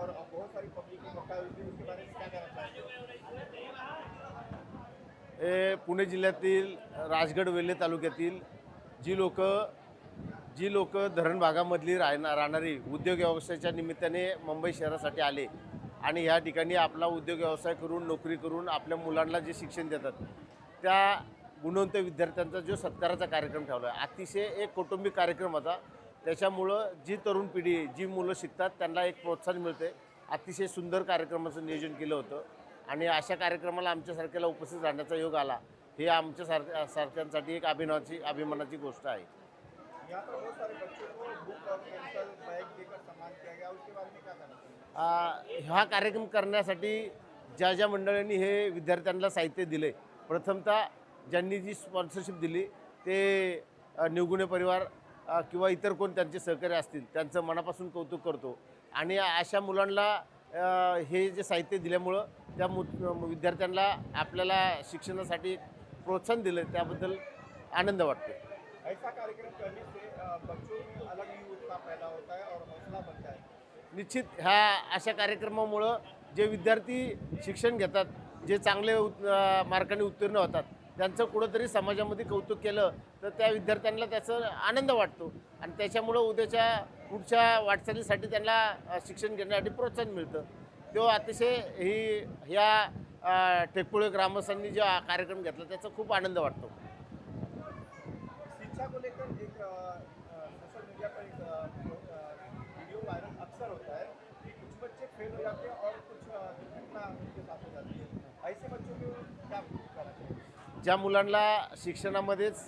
और बहुत सारी पब्लिक उसके बारे में क्या हे पुणे जिल्ह्यातील राजगड वेल्हे तालुक्यातील जी लोक जी लोक धरण भागामधली राहणार राहणारी उद्योग व्यवसायाच्या निमित्ताने मुंबई शहरासाठी आले आणि ह्या ठिकाणी आपला उद्योग व्यवसाय करून नोकरी करून आपल्या मुलांना जे शिक्षण देतात त्या गुणवंत विद्यार्थ्यांचा जो सत्काराचा कार्यक्रम ठेवला आहे अतिशय एक कौटुंबिक कार्यक्रम होता. त्याच्यामुळं जी तरुण पिढी आहे, जी मुलं शिकतात त्यांना एक प्रोत्साहन मिळते अतिशय सुंदर कार्यक्रमाचं नियोजन केलं होतं. आणि अशा कार्यक्रमाला आमच्यासारख्याला उपस्थित राहण्याचा योग आला. हे आमच्या सारख्या सारख्यांसाठी एक अभिनवाची अभिमानाची गोष्ट आहे. हा कार्यक्रम करण्यासाठी ज्या ज्या मंडळांनी हे विद्यार्थ्यांना साहित्य दिले प्रथमतः ज्यांनी जी स्पॉन्सरशिप दिली ते निवगुणे परिवार किंवा इतर कोण त्यांचे सहकारी असतील त्यांचं मनापासून कौतुक करतो. आणि अशा मुलांना हे जे साहित्य दिल्यामुळं त्या मु विद्यार्थ्यांना आपल्याला शिक्षणासाठी प्रोत्साहन दिलं त्याबद्दल आनंद वाटतो. ऐसा कार्यक्रम करने से अ, बच्चों में अलग ही उत्साह पैदा होता है और हौसला बनता है। निश्चित ह्या अशा कार्यक्रमामुळं जे विद्यार्थी शिक्षण घेतात जे चांगले उत- मार्काने उत्तीर्ण होतात त्यांचं कुठंतरी समाजामध्ये कौतुक केलं तर त्या विद्यार्थ्यांना त्याचं आनंद वाटतो. आणि त्याच्यामुळं उद्याच्या पुढच्या वाटचालीसाठी त्यांना शिक्षण घेण्यासाठी प्रोत्साहन मिळतं. तो अतिशय ही ह्या टेकपुळे ग्रामस्थांनी जो कार्यक्रम घेतला त्याचा खूप आनंद वाटतो. एक सोशल मीडिया पर एक वीडियो वायरल अक्सर होता है। कि कुछ बच्चे फेल हो जाते हैं और कुछ अ, दुर्घटना उनके साथ हो जाती है ऐसे बच्चों को क्या कहना चाहिए ज्या मुलांना शिक्षणामध्येच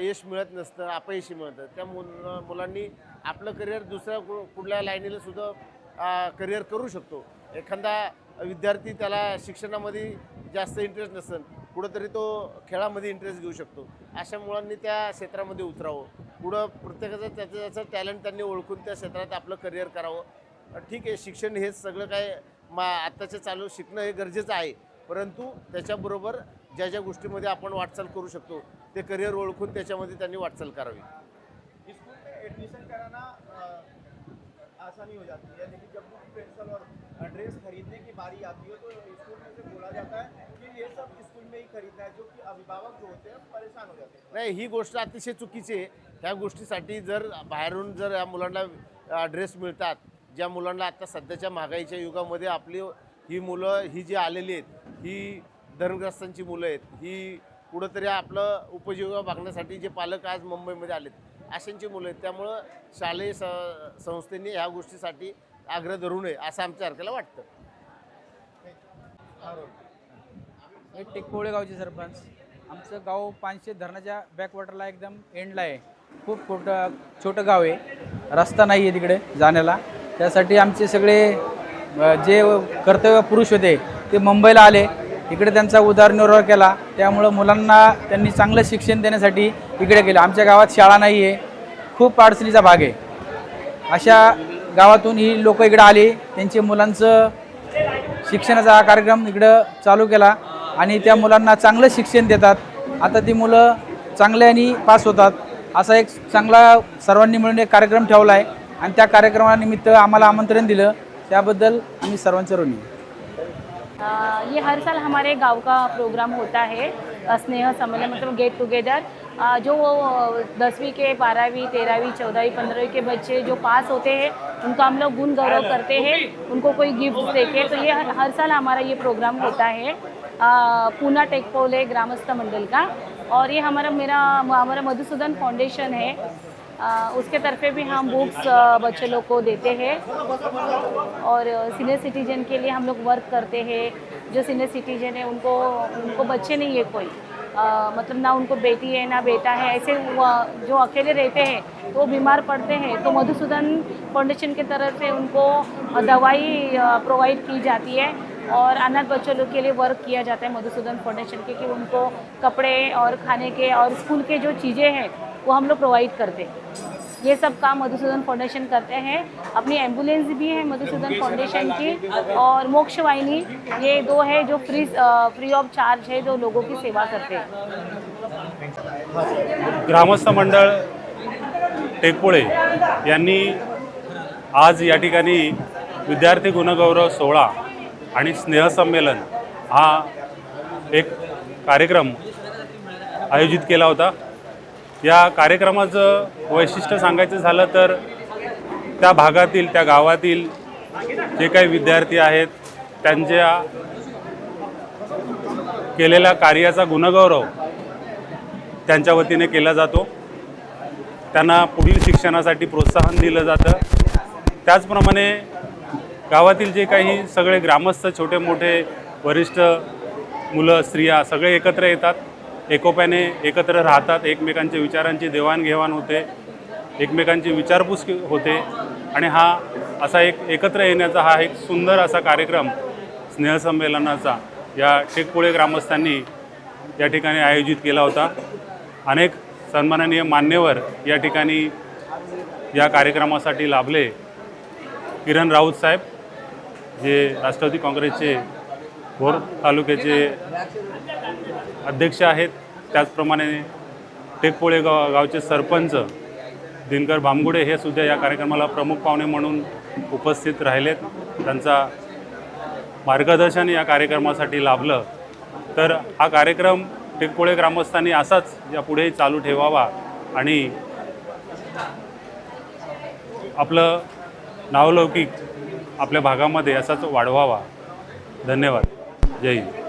यश मिळत नसतं अपयशी मिळतं त्या मुल मुलांनी आपलं करिअर दुसऱ्या कु- कुठल्या लाईनीला सुद्धा करिअर करू शकतो. एखादा विद्यार्थी त्याला शिक्षणामध्ये जास्त इंटरेस्ट नसेल कुठंतरी तो खेळामध्ये इंटरेस्ट घेऊ शकतो. अशा मुलांनी त्या क्षेत्रामध्ये उतरावं. पुढं प्रत्येकाचं त्याचं त्याचं टॅलेंट त्यांनी ओळखून त्या क्षेत्रात आपलं करिअर करावं. ठीक आहे शिक्षण हेच सगळं काय मा आत्ताच्या चालू शिकणं हे गरजेचं आहे. परंतु त्याच्याबरोबर ज्या ज्या गोष्टीमध्ये आपण वाटचाल करू शकतो ते करिअर ओळखून त्याच्यामध्ये त्यांनी वाटचाल करावी. स्कूल में एडमिशन कराना अ, आसानी हो जाती है लेकिन जब बुक पेंसिल और ड्रेस खरीदने की बारी आती है तो स्कूल में से बोला जाता है कि ये सब स्कूल में ही खरीदना है जो कि अभिभावक जो होते हैं परेशान हो जाते हैं. नाही ही गोष्ट अतिशय चुकीची आहे. ह्या गोष्टीसाठी जर बाहेरून जर या मुलांना ड्रेस मिळतात ज्या मुलांना आता सध्याच्या महागाईच्या युगामध्ये आपली ही मुलं ही जी आलेली आहेत ही धर्मग्रस्तांची मुलं आहेत ही कुठंतरी आपलं उपजीविका भागण्यासाठी जे पालक आज मुंबईमध्ये आलेत अशांची मुलं आहेत. त्यामुळं शालेय स संस्थेने ह्या गोष्टीसाठी आग्रह धरू नये असं आमच्या सारख्याला वाटतं. हे टेकपोळे गावचे सरपंच. आमचं गाव पाचशे धरणाच्या बॅकवॉटरला एकदम एंडला आहे. खूप छोटं छोटं गाव आहे. रस्ता नाही आहे तिकडे जाण्याला. त्यासाठी आमचे सगळे जे कर्तव्य पुरुष होते ते मुंबईला आले. इकडे त्यांचा उदरनिर्वाह केला. त्यामुळं मुलांना त्यांनी चांगलं शिक्षण देण्यासाठी इकडे गेले. आमच्या गावात शाळा नाही आहे खूप अडचणीचा भाग आहे. अशा गावातून ही लोक इकडे आली. त्यांचे मुलांचं शिक्षणाचा हा कार्यक्रम इकडं चालू केला आणि त्या मुलांना चांगलं शिक्षण देतात. आता ती मुलं चांगल्याने पास होतात. असा एक चांगला सर्वांनी मिळून एक कार्यक्रम ठेवला आहे आणि त्या कार्यक्रमानिमित्त आम्हाला आमंत्रण दिलं. त्याबद्दल आम्ही सर्वांचं ऋणी. ये हर साल हमारे गाँव का प्रोग्राम होता है स्नेह सम्मेलन मतलब गेट टुगेदर जो दसवीं के, बारहवीं, तेरहवीं, चौदहवीं, पंद्रहवीं के बच्चे जो पास होते हैं, उनका हम लोग गुण गौरव करते हैं। उनको कोई गिफ्ट देके तो ये हर साल हमारा ये प्रोग्राम होता है पूना टेकपोले ग्रामस्थ मंडल का। और ये हमारा मेरा, हमारा मधुसूदन फाउंडेशन है। उसके तरफे भी हम बुक्स बच्चे लोग को देते हैं। और सीनियर सिटीजन के लिए हम लोग वर्क करते हैं। जो सीनियर सिटीजन है उनको उनको बच्चे नहीं है कोई। अ, मतलब ना उनको बेटी है ना बेटा है। ऐसे जो अकेले रहते हैं तो बीमार पड़ते हैं। तो मधुसूदन फाउंडेशन के तरफ़ से उनको दवाई प्रोवाइड की जाती है। और अनाथ बच्चों लोग के लिए वर्क किया जाता है मधुसूदन फाउंडेशन के कि उनको कपड़े और खाने के और स्कूल के जो चीज़ें हैं वो हम लोग प्रोवाइड करते हैं। ये सब काम मधुसूदन फाउंडेशन करते हैं। अपनी एम्बुलेंस भी है मधुसूदन फाउंडेशन की और मोक्ष वाहिनी ये दो है जो फ्री फ्री ऑफ चार्ज है जो लोगों की सेवा करते हैं। ग्रामस्थ मंडळ टेकपुळे यांनी आज या ठिकाणी विद्यार्थी गुणगौरव सोहळा आणि स्नेहसंमेलन हा एक कार्यक्रम आयोजित केला होता. या कार्यक्रमाचं वैशिष्ट्य सांगायचं झालं तर त्या भागातील त्या गावातील जे काही विद्यार्थी आहेत त्यांच्या केलेल्या कार्याचा गुणगौरव त्यांच्या वतीने केला जातो. त्यांना पुढील शिक्षणासाठी प्रोत्साहन दिलं जातं. त्याचप्रमाणे गावातील जे काही सगळे ग्रामस्थ छोटे मोठे वरिष्ठ मुलं स्त्रिया सगळे एकत्र येतात. एकोप्याने एकत्र राहतात एकमेकांच्या विचारांची देवाणघेवाण होते एकमेकांची विचारपूस होते. आणि हा असा एक एकत्र येण्याचा हा एक सुंदर असा कार्यक्रम स्नेहसंमेलनाचा या टेकपुळे ग्रामस्थांनी या ठिकाणी आयोजित केला होता. अनेक सन्माननीय मान्यवर या ठिकाणी या कार्यक्रमासाठी लाभले. किरण राऊत साहेब जे राष्ट्रवादी काँग्रेसचे भोर तालुक्याचे अध्यक्ष आहेत. त्याचप्रमाणे टेकपोळे गाव गावचे सरपंच दिनकर बामगुडे हे सुद्धा या कार्यक्रमाला प्रमुख पाहुणे म्हणून उपस्थित राहिलेत. त्यांचा मार्गदर्शन या कार्यक्रमासाठी लाभलं. तर हा कार्यक्रम टेकपोळे ग्रामस्थांनी असाच यापुढेही चालू ठेवावा आणि आपलं नावलौकिक आपल्या भागामध्ये असाच वाढवावा. धन्यवाद. जय हिंद.